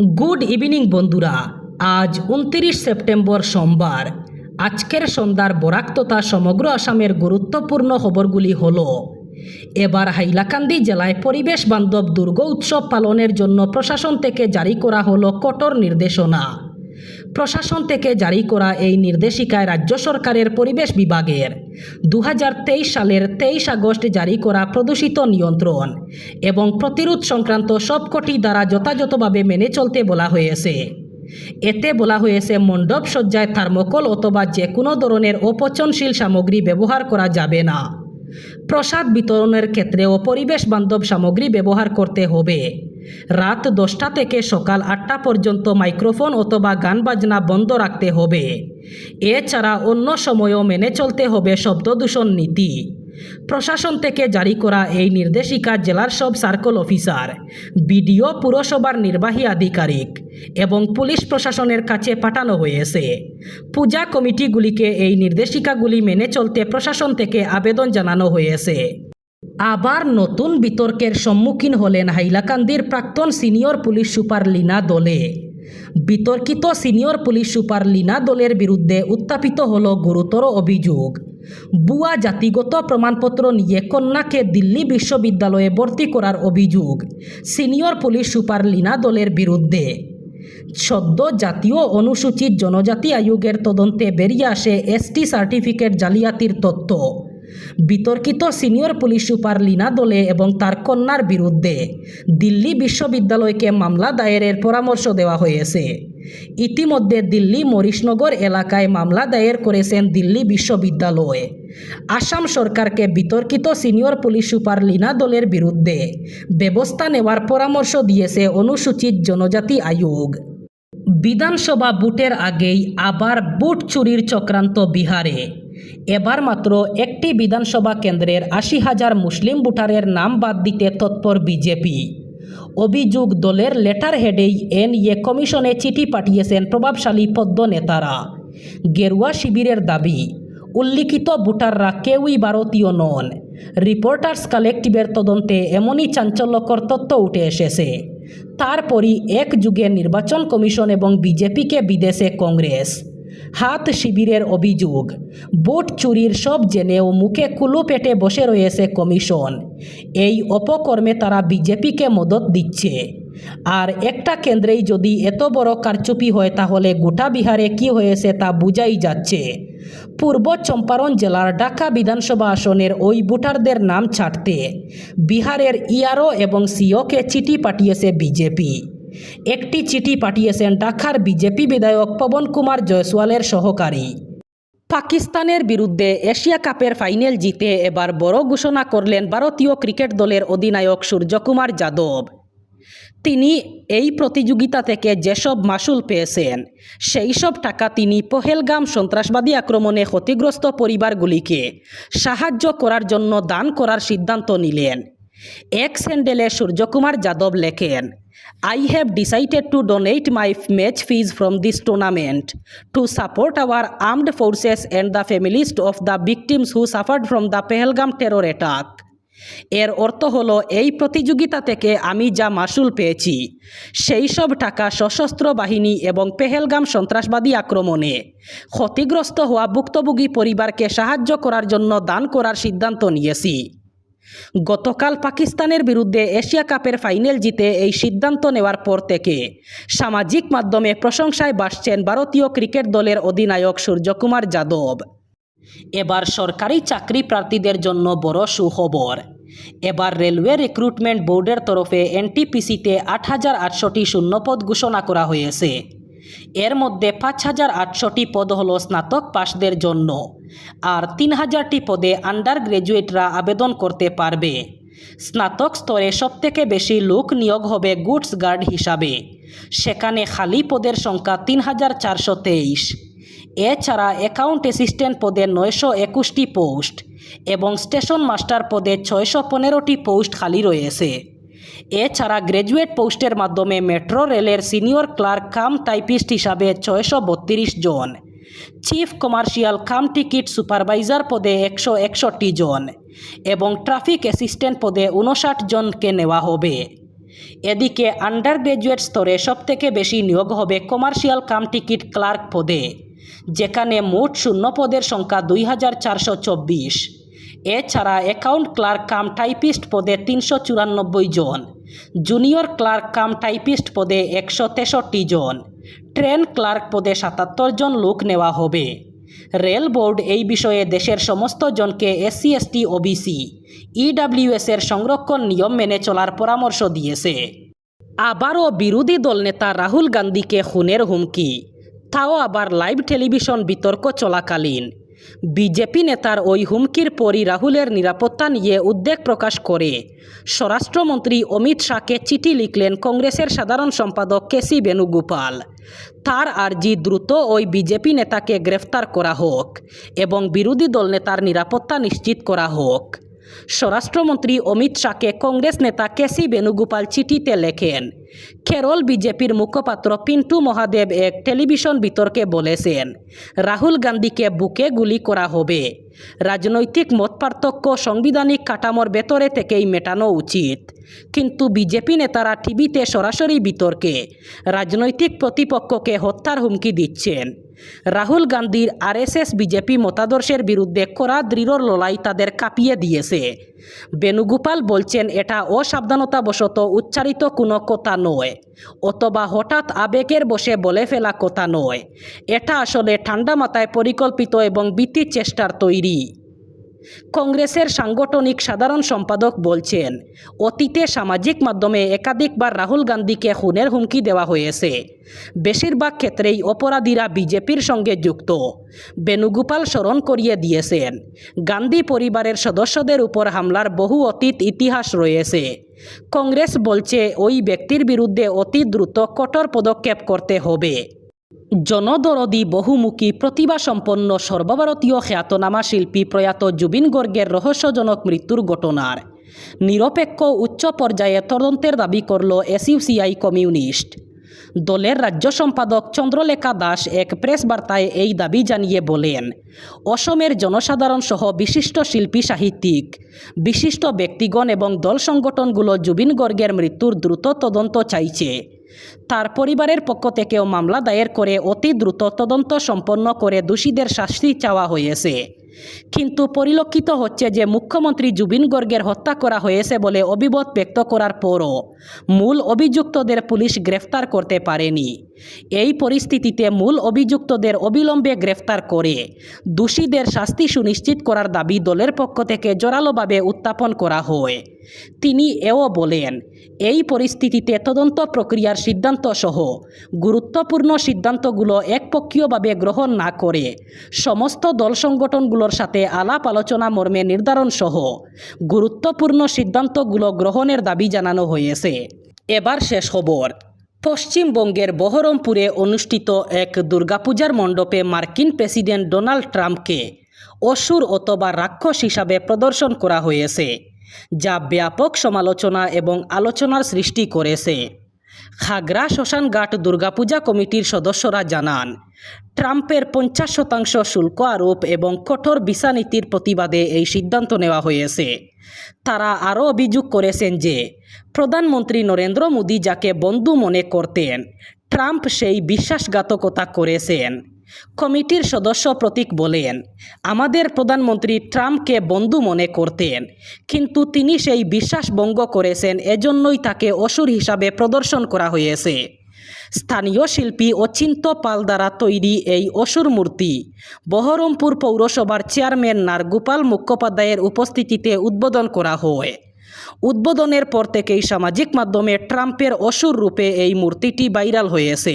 Good evening বন্ধুরা। আজ উনত্রিশ সেপ্টেম্বর সোমবার। আজকের সন্ধ্যার বরাক তথা সমগ্র আসামের গুরুত্বপূর্ণ খবরগুলি হল, এবার হাইলাকান্দি জেলায় পরিবেশ বান্ধব দুর্গ উৎসব পালনের জন্য প্রশাসন থেকে জারি করা হলো কঠোর নির্দেশনা। প্রশাসন থেকে জারি করা এই নির্দেশিকায় রাজ্য সরকারের পরিবেশ বিভাগের দু হাজার তেইশ সালের তেইশ আগস্ট জারি করা প্রদূষিত নিয়ন্ত্রণ এবং প্রতিরোধ সংক্রান্ত সবকটি দ্বারা যথাযথভাবে মেনে চলতে বলা হয়েছে। এতে বলা হয়েছে, মণ্ডপ সজ্জায় থার্মোকল অথবা যে কোনো ধরনের অপচনশীল সামগ্রী ব্যবহার করা যাবে না। প্রসাদ বিতরণের ক্ষেত্রেও পরিবেশ বান্ধব সামগ্রী ব্যবহার করতে হবে। রাত দশটা থেকে সকাল আটটা পর্যন্ত মাইক্রোফোন অথবা গান বাজনা বন্ধ রাখতে হবে। এছাড়া অন্য সময়ও মেনে চলতে হবে শব্দদূষণ নীতি। প্রশাসন থেকে জারি করা এই নির্দেশিকা জেলার সব সার্কেল অফিসার, বিডিও, পুরসভার নির্বাহী আধিকারিক এবং পুলিশ প্রশাসনের কাছে পাঠানো হয়েছে। পূজা কমিটিগুলিকে এই নির্দেশিকাগুলি মেনে চলতে প্রশাসন থেকে আবেদন জানানো হয়েছে। আবার নতুন বিতর্কের সম্মুখীন হলেন হাইলাকান্দির প্রাক্তন সিনিয়র পুলিশ সুপার লীনা দলে। বিতর্কিত সিনিয়র পুলিশ সুপার লীনা দলের বিরুদ্ধে উত্থাপিত হল গুরুতর অভিযোগ। বুয়া জাতিগত প্রমাণপত্র নিয়ে কন্যাকে দিল্লি বিশ্ববিদ্যালয়ে ভর্তি করার অভিযোগ সিনিয়র পুলিশ সুপার লীনা দলের বিরুদ্ধে। সদ্য জাতীয় অনুসূচিত জনজাতি আয়োগের তদন্তে বেরিয়ে আসে এসটি সার্টিফিকেট জালিয়াতির তথ্য। বিতর্কিত সিনিয়র পুলিশ সুপার লীনা দলে এবং তার কন্যার বিরুদ্ধে দিল্লি বিশ্ববিদ্যালয়কে মামলা দায়েরের পরামর্শ দেওয়া হয়েছে। ইতিমধ্যে দিল্লি মরিশনগর এলাকায় মামলা দায়ের করেছেন দিল্লি বিশ্ববিদ্যালয়। আসাম সরকারকে বিতর্কিত সিনিয়র পুলিশ সুপার লীনা দলের বিরুদ্ধে ব্যবস্থা নেওয়ার পরামর্শ দিয়েছে অনুসূচিত জনজাতি আয়োগ। বিধানসভা বুটের আগেই আবার বুট চুরির চক্রান্ত বিহারে। এবার মাত্র একটি বিধানসভা কেন্দ্রের আশি হাজার মুসলিম ভোটারের নাম বাদ দিতে তৎপর বিজেপি। অভিযোগ, দলের লেটার হেডেই এনইএ কমিশনে চিঠি পাঠিয়েছেন প্রভাবশালী পদ্ম নেতারা। গেরুয়া শিবিরের দাবি, উল্লিখিত ভোটাররা কেউই ভারতীয় নন। রিপোর্টার্স কালেকটিভের তদন্তে এমনই চাঞ্চল্যকর তথ্য উঠে এসেছে। তারপরই এক যুগে নির্বাচন কমিশন এবং বিজেপিকে বিদেশে কংগ্রেস। হাত শিবিরের অভিযোগ। ভোট চুরির সব জেনেও মুখে কুলু পেটে বসে রয়েছে কমিশন। এই অপকর্মে তারা বিজেপিকে মদত দিচ্ছে। আর একটা কেন্দ্রেই যদি এত বড় কারচুপি হয় তাহলে গোটা বিহারে কি হয়েছে তা বুঝাই যাচ্ছে। পূর্ব চম্পারণ জেলার ঢাকা বিধানসভা আসনের ওই ভোটারদের নাম ছাড়তে বিহারের ইআরও এবং সিওকে চিঠি পাঠিয়েছে বিজেপি। একটি চিঠি পাঠিয়েছেন ঢাকার বিজেপি বিধায়ক পবন কুমার জয়সওয়ালের সহকারী। পাকিস্তানের বিরুদ্ধে এশিয়া কাপের ফাইনাল জিতে এবার বড় ঘোষণা করলেন ভারতীয় ক্রিকেট দলের অধিনায়ক সূর্যকুমার যাদব। তিনি এই প্রতিযোগিতা থেকে যেসব মাসুল পেয়েছেন, সেই সব টাকা তিনি পহেলগাম সন্ত্রাসবাদী আক্রমণে ক্ষতিগ্রস্ত পরিবারগুলিকে সাহায্য করার জন্য দান করার সিদ্ধান্ত নিলেন। এক স্যান্ডেলে সূর্যকুমার যাদব লেখেন I have decided to donate my match fees from this tournament to support our armed forces and the families of the victims who suffered from the Pahalgam terror attack. এর অর্থ হলো এই প্রতিযোগিতা থেকে আমি যা মাসুল পেয়েছি সেই সব টাকা সশস্ত্র বাহিনী এবং পেহেলগাম সন্ত্রাসবাদী আক্রমণে ক্ষতিগ্রস্ত হওয়া ভুক্তভোগী পরিবারকে সাহায্য করার জন্য দান করার সিদ্ধান্ত নিয়েছি গতকাল পাকিস্তানের বিরুদ্ধে এশিয়া কাপের ফাইনাল জিতে এই সিদ্ধান্ত নেওয়ার পর থেকে সামাজিক মাধ্যমে প্রশংসায় বাসছেন ভারতীয় ক্রিকেট দলের অধিনায়ক সূর্যকুমার যাদব। এবার সরকারি চাকরি প্রার্থীদের জন্য বড় সুখবর। এবার রেলওয়ে রিক্রুটমেন্ট বোর্ডের তরফে এনটিপিসিতে আট হাজার আটশোটি শূন্যপদ ঘোষণা করা হয়েছে। এর মধ্যে পাঁচ হাজার আটশোটি পদ হল স্নাতক পাশদের জন্য। আর তিন হাজারটি পদে আন্ডার গ্র্যাজুয়েটরা আবেদন করতে পারবে। স্নাতক স্তরে সবথেকে বেশি লোক নিয়োগ হবে গুডস গার্ড হিসাবে। সেখানে খালি পদের সংখ্যা তিন হাজার চারশো তেইশ। এছাড়া অ্যাকাউন্ট অ্যাসিস্ট্যান্ট পদে নয়শো একুশটি পোস্ট এবং স্টেশন মাস্টার পদে ছয়শো পনেরোটি পোস্ট খালি রয়েছে। এছাড়া গ্র্যাজুয়েট পোস্টের মাধ্যমে মেট্রো রেলের সিনিয়র ক্লার্ক, কাম টাইপিস্ট হিসাবে ছয়শো বত্রিশ জন। Chief commercial cum ticket supervisor পদে একশো একষট্টি জন এবং ট্রাফিক অ্যাসিস্ট্যান্ট পদে উনষাট জনকে নেওয়া হবে। এদিকে আন্ডার গ্র্যাজুয়েট স্তরে সবথেকে বেশি নিয়োগ হবে কমার্শিয়াল কাম টিকিট ক্লার্ক পদে, যেখানে মোট শূন্য পদের সংখ্যা দুই হাজার চারশো চব্বিশ। এছাড়া অ্যাকাউন্ট ক্লার্ক কাম টাইপিস্ট পদে তিনশো চুরানব্বই জন জুনিয়র ক্লার্ক কাম টাইপিস্ট পদে একশো তেষট্টি জন ট্রেন ক্লার্ক পদে সাতাত্তর জন লোক নেওয়া হবে। রেল বোর্ড এই বিষয়ে দেশের সমস্ত জনকে এসসি এসটি ওবিসি ইডাব্লিউএস এর সংরক্ষণ নিয়ম মেনে চলার পরামর্শ দিয়েছে। আবারও বিরোধী দলনেতা রাহুল গান্ধীকে খুনের হুমকি, তাও আবার লাইভ টেলিভিশন বিতর্ক চলাকালীন। বিজেপি নেতার ওই হুমকির পরই রাহুলের নিরাপত্তা নিয়ে উদ্বেগ প্রকাশ করে। স্বরাষ্ট্রমন্ত্রী অমিত শাহকে চিঠি লিখলেন কংগ্রেসের সাধারণ সম্পাদক কেসি বেণুগোপাল। তার আর্জি দ্রুত ওই বিজেপি নেতাকে গ্রেফতার করা হোক এবং বিরোধী দল নেতার নিরাপত্তা নিশ্চিত করা হোক। স্বরাষ্ট্রমন্ত্রী অমিত শাহকে কংগ্রেস নেতা কেসি বেণুগোপাল চিঠিতে লেখেন, কেরল বিজেপির মুখপাত্র পিন্টু মহাদেব এক টেলিভিশন বিতর্কে বলেছেন, রাহুল গান্ধীকে বুকে গুলি করা হবে। রাজনৈতিক মতপার্থক্য সাংবিধানিক কাঠামোর ভেতরে থেকেই মেটানো উচিত। কিন্তু বিজেপি নেতারা টিভিতে সরাসরি বিতর্কে, রাজনৈতিক প্রতিপক্ষকে হত্যার হুমকি দিচ্ছেন। রাহুল গান্ধীর আরএসএস বিজেপি মতাদর্শের বিরুদ্ধে কড়া দৃঢ় লড়াই তাদের কাঁপিয়ে দিয়েছে। বেণুগোপাল বলছেন, এটা অসাবধানতাবশত উচ্চারিত কোনো কথা নয়, অথবা হঠাৎ আবেগের বসে বলে ফেলা কথা নয়। এটা আসলে ঠান্ডা মাথায় পরিকল্পিত এবং বৃত্তির চেষ্টার তৈরি কংগ্রেসের সাংগঠনিক সাধারণ সম্পাদক বলছেন, অতীতে সামাজিক মাধ্যমে একাধিকবার রাহুল গান্ধীকে খুনের হুমকি দেওয়া হয়েছে। বেশিরভাগ ক্ষেত্রেই অপরাধীরা বিজেপির সঙ্গে যুক্ত। বেণুগোপাল স্মরণ করিয়ে দিয়েছেন, গান্ধী পরিবারের সদস্যদের উপর হামলার বহু অতীত ইতিহাস রয়েছে। কংগ্রেস বলছে, ওই ব্যক্তির বিরুদ্ধে অতি দ্রুত কঠোর পদক্ষেপ করতে হবে। জনদরদি বহুমুখী প্রতিভাসম্পন্ন সর্বভারতীয় খ্যাতনামা শিল্পী প্রয়াত জুবিন গর্গের রহস্যজনক মৃত্যুর ঘটনার নিরপেক্ষ উচ্চ পর্যায়ে তদন্তের দাবি করল এসইউসিআই কমিউনিস্ট। দলের রাজ্য সম্পাদক চন্দ্রলেখা দাস এক প্রেস বার্তায় এই দাবি জানিয়ে বলেন, অসমের জনসাধারণ সহ বিশিষ্ট শিল্পী সাহিত্যিক, বিশিষ্ট ব্যক্তিগণ এবং দল সংগঠনগুলো জুবিন গর্গের মৃত্যুর দ্রুত তদন্ত চাইছে। তার পরিবারের পক্ষ থেকেও মামলা দায়ের করে অতি দ্রুত তদন্ত সম্পন্ন করে দোষীদের শাস্তি চাওয়া হয়েছে। কিন্তু পরিলক্ষিত হচ্ছে যে মুখ্যমন্ত্রী জুবিন গর্গের হত্যা করা হয়েছে বলে অভিমত ব্যক্ত করার পরও মূল অভিযুক্তদের পুলিশ গ্রেফতার করতে পারেনি। এই পরিস্থিতিতে মূল অভিযুক্তদের অবিলম্বে গ্রেফতার করে। দোষীদের শাস্তি সুনিশ্চিত করার দাবি দলের পক্ষ থেকে জোরালোভাবে উত্থাপন করা হয়। তিনি এও বলেন, এই পরিস্থিতিতে তদন্ত প্রক্রিয়ার সিদ্ধান্ত সহ গুরুত্বপূর্ণ সিদ্ধান্তগুলো একপক্ষীয়ভাবে গ্রহণ না করে সমস্ত দল সংগঠনগুলোর সাথে আলাপ আলোচনা মর্মে নির্ধারণ সহ গুরুত্বপূর্ণ সিদ্ধান্তগুলো গ্রহণের দাবি জানানো হয়েছে। এবার শেষ খবর। পশ্চিমবঙ্গের বহরমপুরে অনুষ্ঠিত এক দুর্গাপূজার মণ্ডপে মার্কিন প্রেসিডেন্ট ডোনাল্ড ট্রাম্পকে অসুর অথবা রাক্ষস হিসাবে প্রদর্শন করা হয়েছে, যা ব্যাপক সমালোচনা এবং আলোচনার সৃষ্টি করেছে। খাগড়া শ্মশানঘাট দুর্গাপূজা কমিটির সদস্যরা জানান, ট্রাম্পের পঞ্চাশ শতাংশ শুল্ক আরোপ এবং কঠোর ভিসা নীতির প্রতিবাদে এই সিদ্ধান্ত নেওয়া হয়েছে। তারা আরও অভিযোগ করেছেন যে, প্রধানমন্ত্রী নরেন্দ্র মোদী যাকে বন্ধু মনে করতেন, ট্রাম্প সেই বিশ্বাসঘাতকতা করেছেন। কমিটির সদস্য প্রতীক বলেন, আমাদের প্রধানমন্ত্রী ট্রাম্পকে বন্ধু মনে করতেন, কিন্তু তিনি সেই বিশ্বাস ভঙ্গ করেছেন, এজন্যই তাকে অসুর হিসাবে প্রদর্শন করা হয়েছে। স্থানীয় শিল্পী অচিন্ত পাল দ্বারা তৈরি এই অসুর মূর্তি, বহরমপুর পৌরসভার চেয়ারম্যান নারগোপাল মুখোপাধ্যায়ের উপস্থিতিতে উদ্বোধন করা হয়। উদ্বোধনের পর থেকেই সামাজিক মাধ্যমে ট্রাম্পের অসুর রূপে এই মূর্তিটি ভাইরাল হয়েছে।